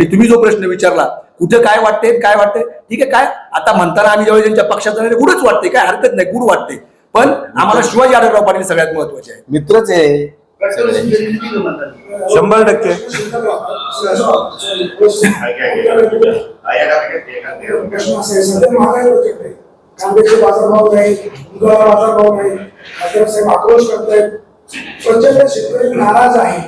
आणि तुम्ही जो प्रश्न विचारला कुठे काय वाटते काय वाटते ठीक आहे काय आता म्हणताना आम्ही ज्यावेळी त्यांच्या पक्षात जाणार गुडच वाटते काय हरकत नाही गुड वाटते पण आम्हाला शिवाजी आढळराव पाटील सगळ्यात महत्त्वाचे आहे मित्रच आहे शंभर टक्के कांद्याचे बाजारभाव नाही दुधाला बाजारभाव नाही मात्र साहेब आक्रोश करतायत प्रचंड शेतकरी नाराज आहे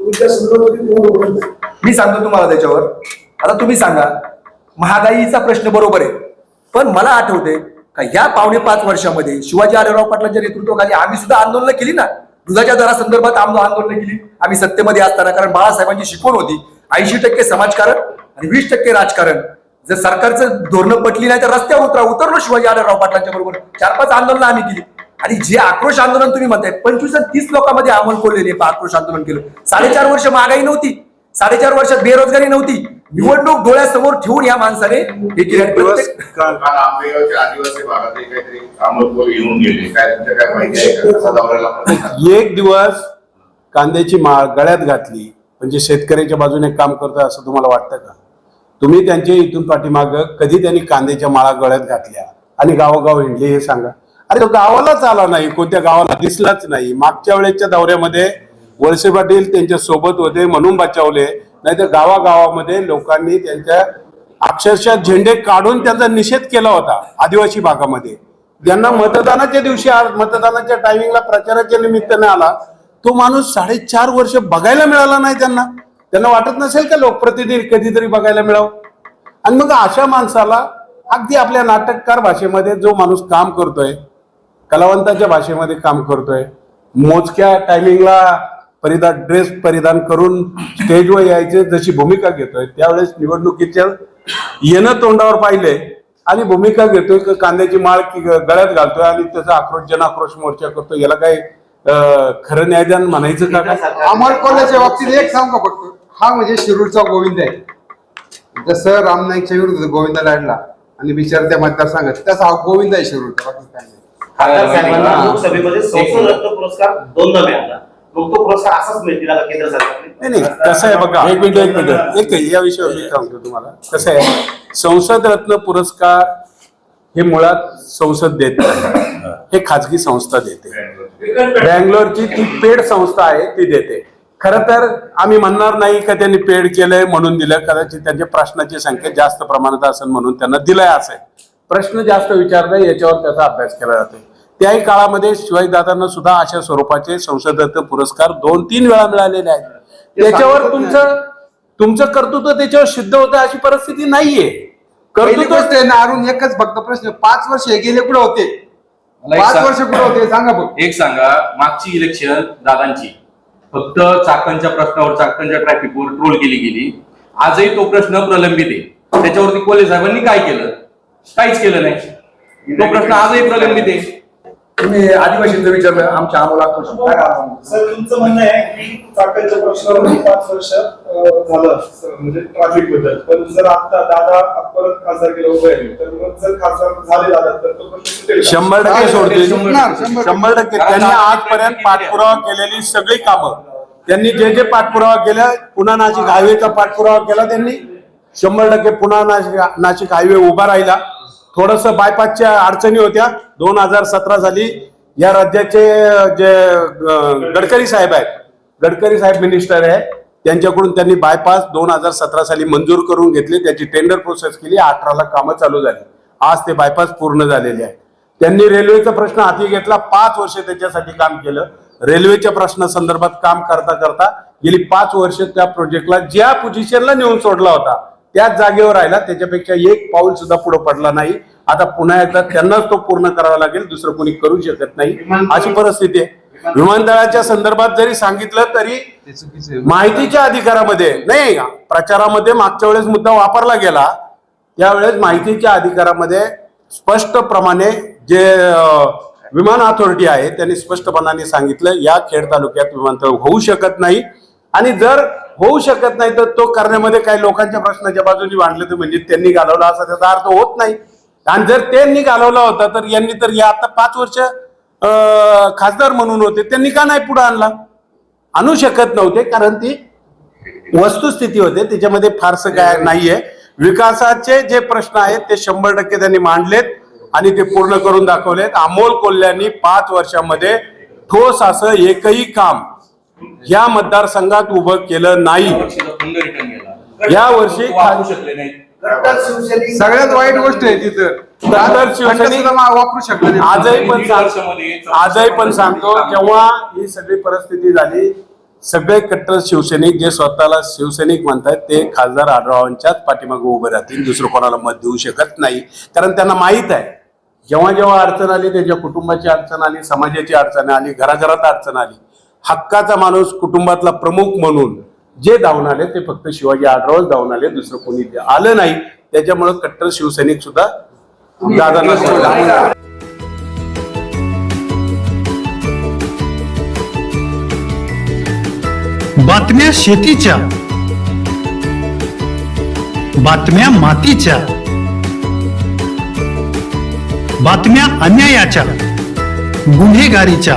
तुमच्या संदर्भातील कोण. मी सांगतो तुम्हाला त्याच्यावर. आता तुम्ही सांगा महागाईचा प्रश्न बरोबर आहे पण मला आठवते का या पावणे पाच वर्षामध्ये शिवाजी आढळराव पाटलांच्या नेतृत्वाखाली आम्ही सुद्धा आंदोलन केली ना? दुधाच्या दरासंदर्भात आम्ही आंदोलन केली. आम्ही सत्तेमध्ये असताना कारण बाळासाहेबांची शिकवण होती. ऐंशी टक्के समाजकारण आणि वीस टक्के राजकारण. जर सरकारचं धोरणं पटली नाही तर रस्त्यावर उतरा उतरलो शिवाजी आढळराव पाटलांच्या बरोबर. चार पाच आंदोलन आम्ही केली. आणि जे आक्रोश आंदोलन तुम्ही म्हणताय पंचवीस तीस लोकांमध्ये अमल कोरलेले आक्रोश आंदोलन केलं. साडेचार वर्ष महागाई नव्हती. साडेचार वर्षात बेरोजगारी नव्हती. निवडणूक डोळ्यासमोर ठेवून या माणसाने हे केलं. आणि दिवस प्रत्येक- काल काल आंबेगावच्या आदिवासी भागातही काहीतरी अमोल येऊन गेले. काय तुमच्या काय माहिती आहे का? कसा दौऱ्याला एक दिवस कांद्याची माळ गळ्यात घातली. म्हणजे शेतकऱ्याच्या बाजूने काम करतोय असं तुम्हाला वाटतं का? तुम्ही त्यांच्या इथून पाठीमाग कधी त्यांनी कांद्याच्या माळा गळ्यात घातल्या? आणि गावोगाव हिंडले हे सांगा. अरे तो गावालाच आला नाही. कोणत्या गावाला? दिसलाच नाही. मागच्या वेळेच्या दौऱ्यामध्ये वळसे पाटील त्यांच्यासोबत होते म्हणून बचावले. नाही तर गावागावामध्ये लोकांनी त्यांच्या अक्षरशः झेंडे काढून त्यांचा निषेध केला होता आदिवासी भागामध्ये. ज्यांना मतदानाच्या दिवशी मतदानाच्या टायमिंगला प्रचाराच्या निमित्ताने आला तो माणूस साडेचार वर्ष बघायला मिळाला नाही त्यांना. त्यांना वाटत नसेल का लोकप्रतिनिधी कधीतरी बघायला मिळावं? आणि मग अशा माणसाला अगदी आपल्या नाटककार भाषेमध्ये जो माणूस काम करतोय कलावंताच्या भाषेमध्ये काम करतोय मोजक्या टायमिंगला परिधान ड्रेस परिधान करून स्टेजवर यायचे जशी भूमिका घेतोय. त्यावेळेस निवडणुकीच्या येणं तोंडावर पाहिले आणि भूमिका घेतोय की कांद्याची माळ की गळ्यात घालतोय आणि त्याचा आक्रोश जन आक्रोश मोर्चा करतोय. याला काय अं, खरं न्यायदान म्हणायचं का काय? अमर कोल्ह्याच्या बाबतीत एक सांगू का फक्त? हा म्हणजे शिरूरचा गोविंद आहे. जसं राम नाईकच्या विरुद्ध गोविंद लढला आणि बिचार त्या मतदारसंघात तसा हा गोविंद आहे शिरूरचा. बाकी काय नाही हा. लोकसभेमध्ये पुरस्कार दोनदा मिळाला. मग तो पुरस्कार असाच मिळतील आता केंद्र सरकारने. नाही नाही कसं आहे बघा एक मिनिट एक मिनिट. एक या विषयावर मी सांगतो तुम्हाला. कसं आहे संसद रत्न पुरस्कार हे मुळात संसद देत नाही. हे खाजगी संस्था देते. बँगलोरची ती पेड संस्था आहे ती देते. खर तर आम्ही म्हणणार नाही का त्यांनी पेड केलंय म्हणून दिलं कदाचित त्यांच्या प्रश्नाची संख्या जास्त प्रमाणात असेल म्हणून त्यांना दिलाय असेल प्रश्न जास्त विचारताय याच्यावर त्याचा अभ्यास केला जातो त्याही काळामध्ये शिवाजीदादांना सुद्धा अशा स्वरूपाचे संसद रत्न पुरस्कार दोन तीन वेळा मिळालेले आहेत. त्याच्यावर तुमचं तुमचं कर्तृत्व त्याच्यावर सिद्ध होतं अशी परिस्थिती नाहीये. कर्तृत्व गोष्ट आहे ना अरुण एकच फक्त प्रश्न. पाच वर्ष हे गेले कुठे होते? पाच सांग- वर्ष कुठे होते? सांगा बघ एक सांगा मागची इलेक्शन दादांची. फक्त चाकणच्या प्रश्नावर चाकणच्या ट्रॅफिकवर ट्रोल केली गेली. आजही तो प्रश्न प्रलंबित आहे. त्याच्यावरती कोल्हे साहेबांनी काय केलं? काहीच केलं नाही. तो प्रश्न आजही प्रलंबित आहे. तुम्ही आदिवासींचं विचारलं आमच्या आम्हाला काय? सर तुमचं म्हणणं आहे की चाकणच्या प्रश्नावर पाच वर्ष अं, झालं सर, म्हणजे ट्रॅफिकबद्दल. पण जर आता दादा परत खासदार केलं उभे आहे तर मग जर खासदार झाले दादा तर तो प्रश्न सुटेल का? शंभर टक्के सोडतील. शंभर- टक्के. त्यांनी आजपर्यंत पाठपुरावा केलेली सगळी कामं. त्यांनी जे जे पाठपुरावा केला पुन्हा नाशिक हायवेचा पाठपुरावा केला त्यांनी. शंभर टक्के पुन्हा नाशिक नाशिक हायवे उभा राहिला. थोडस बायपासच्या अडचणी होत्या. दोन हजार सतरा साली या राज्याचे जे गडकरी साहेब आहेत. गडकरी साहेब मिनिस्टर आहे. त्यांच्याकडून त्यांनी बायपास दोन हजार सतरा साली मंजूर करून घेतले. त्याची टेंडर प्रोसेस केली. अठराला कामं चालू झाली. आज ते बायपास पूर्ण झालेले आहे त्यांनी रेल्वेचा प्रश्न हाती घेतला. पाच वर्ष त्याच्यासाठी काम केलं. रेल्वेच्या प्रश्नासंदर्भात काम करता करता गेली पाच वर्ष त्या प्रोजेक्टला ज्या पोझिशनला नेऊन सोडला होता त्याच जागेवर राहिला. त्याच्यापेक्षा एक पाऊल सुद्धा पुढे पडला नाही. आता पुन्हा एकदा त्यांनाच तो पूर्ण करावा लागेल. दुसरं कोणी करू शकत नाही. अशी परिस्थिती आहे. विमानतळाच्या संदर्भात जरी सांगितलं तरी. माहितीच्या अधिकारामध्ये नाही. प्रचारामध्ये मागच्या वेळेस मुद्दा वापरला गेला. त्यावेळेस माहितीच्या अधिकारामध्ये स्पष्टप्रमाणे जे विमान अथॉरिटी आहे त्यांनी स्पष्टपणाने सांगितलं या खेड तालुक्यात विमानतळ होऊ शकत नाही. आणि जर होऊ शकत नाही तर तो करण्यामध्ये काही लोकांच्या प्रश्नाच्या बाजूने मांडलं तर म्हणजे त्यांनी घालवला असा त्याचा अर्थ होत नाही. आणि जर त्यांनी घालवला होता तर यांनी तर या आता पाच वर्ष खासदार म्हणून होते. त्यांनी का नाही पुढे आणला? आणू शकत नव्हते कारण ती वस्तुस्थिती होते. त्याच्यामध्ये फारसं काय नाहीये. विकासाचे जे प्रश्न आहेत ते शंभर टक्के त्यांनी मांडलेत आणि ते पूर्ण करून दाखवलेत. अमोल कोल्ह्यांनी पाच वर्षामध्ये ठोस असं एकही काम या मतदारसंघात उभं केलं नाही. या वर्षी वापरू शकले नाही सगळ्यात वाईट गोष्ट आहे तिथं. तर वापरू शकला नाही. आजही पण आजही पण सांगतो जेव्हा ही सगळी परिस्थिती झाली सगळे कट्टर शिवसैनिक जे स्वतःला शिवसैनिक म्हणतात ते खासदार आढळरावांच्याच पाठीमागे उभे राहतील दुसरं कोणाला मत देऊ शकत नाही. कारण त्यांना माहीत आहे जेव्हा जेव्हा अडचण आली त्यांच्या कुटुंबाची अडचण आली समाजाची अडचण आली घराघरात अडचण आली हक्काचा माणूस कुटुंबातला प्रमुख म्हणून जे धावून आले ते फक्त शिवाजी आढळरावच धावून आले दुसरं कोणी ते आलं नाही त्याच्यामुळं कट्टर शिवसैनिक सुद्धा दादांना सोडला. बातम्या शेतीच्या बातम्या मातीच्या बातम्या अन्यायाच्या गुन्हेगारीच्या